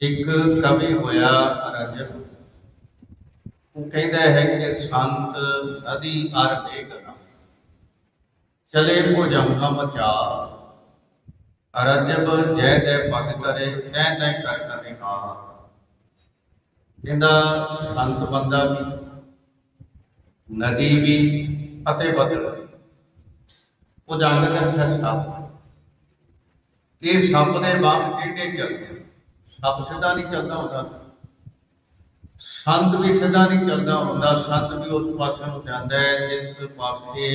ਇੱਕ ਕਵੀ ਹੋਇਆ ਰਜਬ ਉਹ ਕਹਿੰਦਾ ਹੈ ਕਿ ਸੰਤ ਨਦੀ ਅਰ ਵੇਗਨਾ ਚਲੇ ਭੁਜੰਗਾ ਮਚਾ ਰਜਬ ਜੈ ਜੈ ਪਗ ਕਰੇ ਤੈ ਤੈ ਕਰ ਕਰੇ ਆ ਕਹਿੰਦਾ ਸੰਤ ਬੰਦਾ ਵੀ ਨਦੀ ਵੀ ਅਤੇ ਬਦਲ ਭੁਜੰਗ ਦਾ ਅਰਥ ਇਹ ਸੱਪ ਦੇ ਵਾਂਗ ਟੇਢੇ ਚੱਲਦੇ। ਸੱਪ ਸਿੱਧਾ ਨਹੀਂ ਚੱਲਦਾ ਹੁੰਦਾ। ਸੰਤ ਵੀ ਸਿੱਧਾ ਨਹੀਂ ਚੱਲਦਾ ਹੁੰਦਾ। ਸੰਤ ਵੀ ਉਸ ਪਾਸੇ ਨੂੰ ਜਾਂਦਾ ਹੈ, ਜਿਸ ਪਾਸੇ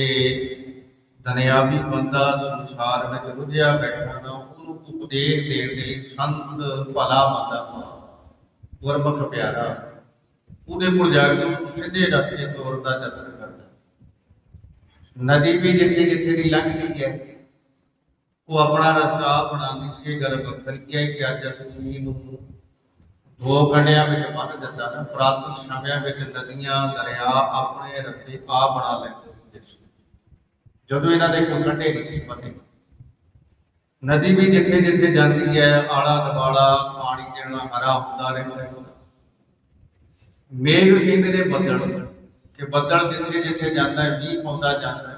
ਦੁਨਿਆਵੀ ਬੰਦਾ ਸੰਸਾਰ ਵਿੱਚ ਰੁੱਝਿਆ ਬੈਠਾ ਨਾ ਉਹਨੂੰ ਉਪਦੇਸ਼ ਦੇਣ ਦੇ ਲਈ ਸੰਤ ਭਲਾ ਬੰਦਾ ਗੁਰਮੁਖ ਪਿਆਰਾ, ਉਹਦੇ ਕੋਲ ਜਾ ਕੇ ਉਹਨੂੰ ਸਿੱਧੇ ਰਸਤੇ ਤੋਰਨ ਦਾ ਯਤਨ ਕਰਦਾ। ਨਦੀ ਵੀ ਜਿੱਥੇ ਜਿੱਥੇ ਦੀ ਲੰਘਦੀ ਹੈ ਉਹ ਆਪਣਾ ਰਸਤਾ ਬਣਾਉਂਦੀ ਸੀ ਗਰਭ ਖਰੀਆ ਕਿ ਅੱਜ ਅਸੀਂ ਨੂੰ ਦੋ ਕੰਡਿਆਂ ਵਿੱਚ ਬੰਨ ਦਿੰਦਾ ਨਾ, ਪ੍ਰਾਤਨ ਸਮਿਆਂ ਵਿੱਚ ਨਦੀਆਂ, ਦਰਿਆ ਆਪਣੇ ਰਸਤੇ ਆਪ ਬਣਾ ਲੈਂਦੇ ਸੀ ਜਦੋਂ ਇਹਨਾਂ ਦੇ ਕੋਈ ਕੰਢੇ ਨਹੀਂ ਸੀ ਪਤੇ ਨਦੀ ਵੀ ਜਿੱਥੇ ਜਿੱਥੇ ਜਾਂਦੀ ਹੈ, ਆਲਾ ਦਵਾਲਾ ਪਾਣੀ ਜਿਹੜਾ ਹਰਾ ਹੁੰਦਾ ਰਹਿੰਦਾ ਹੈ। ਮੇਘ ਕਹਿੰਦੇ ਨੇ ਬੱਦਲ? ਕਿ ਬੱਦਲ ਜਿੱਥੇ ਜਿੱਥੇ ਜਾਂਦਾ ਹੈ, ਮੀਂਹ ਪਾਉਂਦਾ ਜਾਂਦਾ ਹੈ।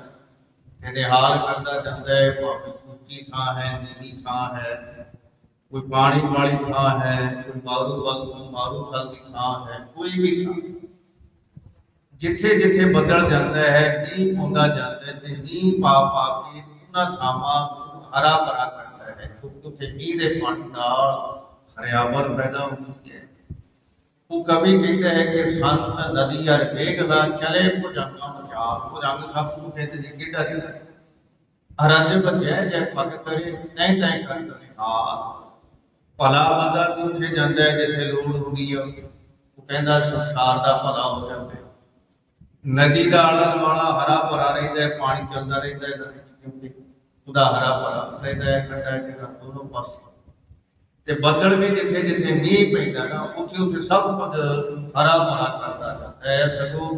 ਕਹਿੰਦੇ ਹਾਲ ਕਰਦਾ ਜਾਂਦਾ ਹੈ, ਭਾਵੇਂ ਉੱਚੀ ਥਾਂ ਹੈ, ਨੀਵੀਂ ਥਾਂ ਹੈ, ਕੋਈ ਪਾਣੀ ਵਾਲੀ ਥਾਂ ਹੈ, ਕੋਈ ਮਾਰੂ ਵੱਲ ਮਾਰੂ ਥਲ ਦੀ ਥਾਂ ਹੈ, ਕੋਈ ਵੀ ਥਾਂ। ਜਿੱਥੇ ਜਿੱਥੇ ਬੱਦਲ ਜਾਂਦਾ ਹੈ, ਮੀਂਹ ਪਾਉਂਦਾ ਜਾਂਦਾ ਹੈ, ਤੇ ਮੀਂਹ ਪਾ ਪਾ ਕੇ ਉਹਨਾਂ ਥਾਵਾਂ ਨੂੰ ਹਰਾ ਭਰਾ ਕਰਦਾ ਹੈ। ਕਿਉਂਕਿ ਉੱਥੇ ਮੀਂਹ ਦੇ ਪਾਣੀ ਨਾਲ ਹਰਿਆਵਲ ਪੈਦਾ ਹੁੰਦੀ ਹੈ। ਉਹ ਕਵੀ ਕਹਿੰਦਾ ਹੈ ਕਿ ਸੰਤ ਨਦੀ ਅਰ ਵੇਗਦਾ ਚਲੇ ਭੁਜੰਗਾ ਮਚਾ ਭੁਜੰਗ ਸਭ ਨੂੰ ਕਹਿੰਦੇ ਨੇ ਕਿਹੜਾ ਜਿਹੜਾ ਅਰਜ ਜੈ ਜੈ ਪਗ ਕਰੇ, ਤੈ ਤੈ ਕਰ ਕਰੇ ਹਾਂ ਭਲਾ ਬੰਦਾ ਵੀ ਉੱਥੇ ਜਾਂਦਾ ਹੈ ਜਿੱਥੇ ਲੋੜ ਹੁੰਦੀ ਹੈ ਉਹ ਕਹਿੰਦਾ ਸੰਸਾਰ ਦਾ ਭਲਾ ਹੋ ਜਾਂਦਾ ਨਦੀ ਦਾ ਆਲਣ ਵਾਲਾ ਹਰਾ ਭਰਾ ਰਹਿੰਦਾ ਹੈ, ਪਾਣੀ ਚੱਲਦਾ ਰਹਿੰਦਾ ਹੈ ਉਹਦਾ ਹਰਾ ਭਰਾ ਰਹਿੰਦਾ ਹੈ, ਖੱਡਾ ਜਿਹੜਾ, ਦੋਨੋਂ ਪਾਸੇ। ਤੇ ਬੱਦਲ ਵੀ ਜਿੱਥੇ ਜਿੱਥੇ ਮੀਂਹ ਪੈਂਦਾ ਨਾ, ਉੱਥੇ ਉੱਥੇ ਸਭ ਕੁਝ ਹਰਾ ਭਰਾ ਕਰਦਾ ਜਾਂਦਾ ਹੈ ਸਗੋਂ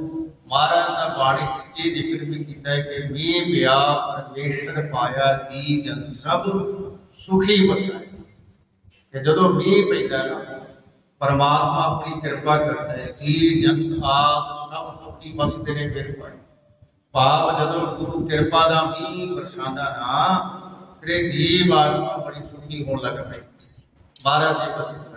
ਮਹਾਰਾਜ ਦਾ ਬਾਣੀ ਚ ਇਹ ਜ਼ਿਕਰ ਵੀ ਕੀਤਾ ਹੈ ਕਿ ਮੀਂਹ ਪਿਆ, ਪਰਮੇਸ਼ਰ ਪਾਇਆ ਜੀ ਜਨ ਸਭ ਸੁਖੀ ਵਸਾਏ। ਕਿ ਜਦੋਂ ਮੀਂਹ ਪੈਂਦਾ ਨਾ, ਪਰਮਾਤਮਾ ਆਪਣੀ ਕਿਰਪਾ ਕਰਦਾ ਹੈ ਜੀ ਜਨ ਆਦ ਸਭ ਸੁਖੀ ਵਸਦੇ ਨੇ ਫਿਰ ਭਾਈ। ਭਾਵ ਜਦੋਂ ਗੁਰੂ ਕਿਰਪਾ ਦਾ ਮੀਂਹ ਬਰਸਾਉਂਦਾ ਨਾ ਤੇਰੇ ਜੀਵ ਆਤਮਾ ਬੜੀ ਸੁਖੀ ਹੋਣ ਲੱਗ ਪਈ। ਮਹਾਰਾਜ ਜੀ